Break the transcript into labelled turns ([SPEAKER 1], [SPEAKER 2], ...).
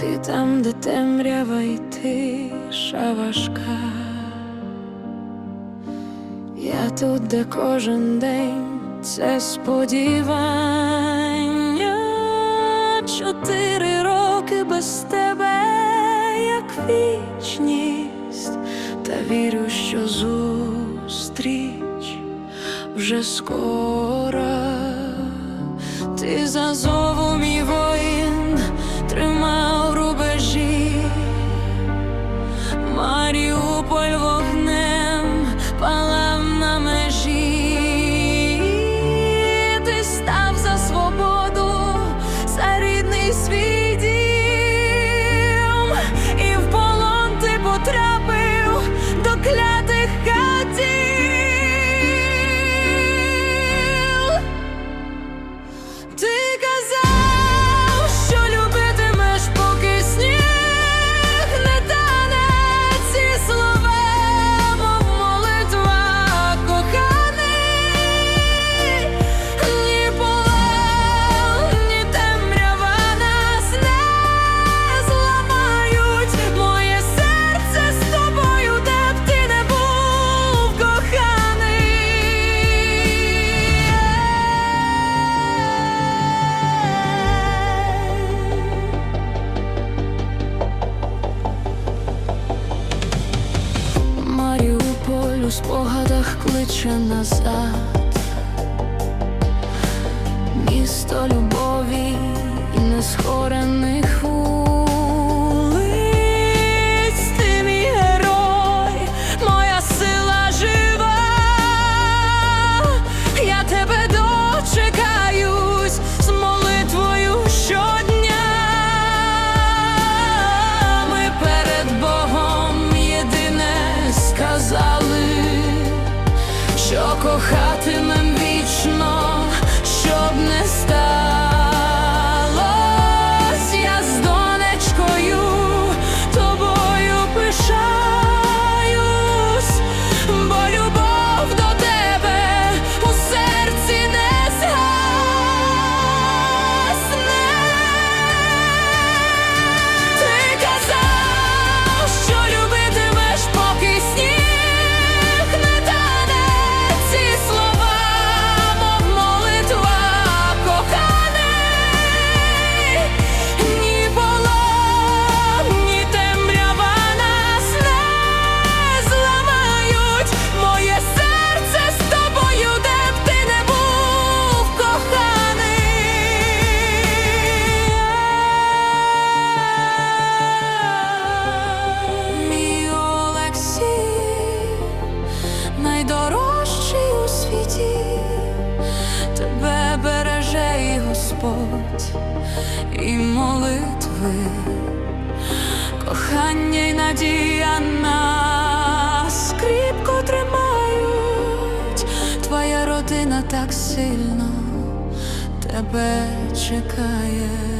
[SPEAKER 1] Ти там, де темрява й тиша важка, я тут, де кожен день це сподівання, чотири роки без тебе, як вічність, та вірю, що зустріч вже скоро. Ти зазову. хоче назад, місто любові і нескорених вух. Господь і молитви, кохання й надія нас кріпко тримають, твоя родина так сильно тебе чекає.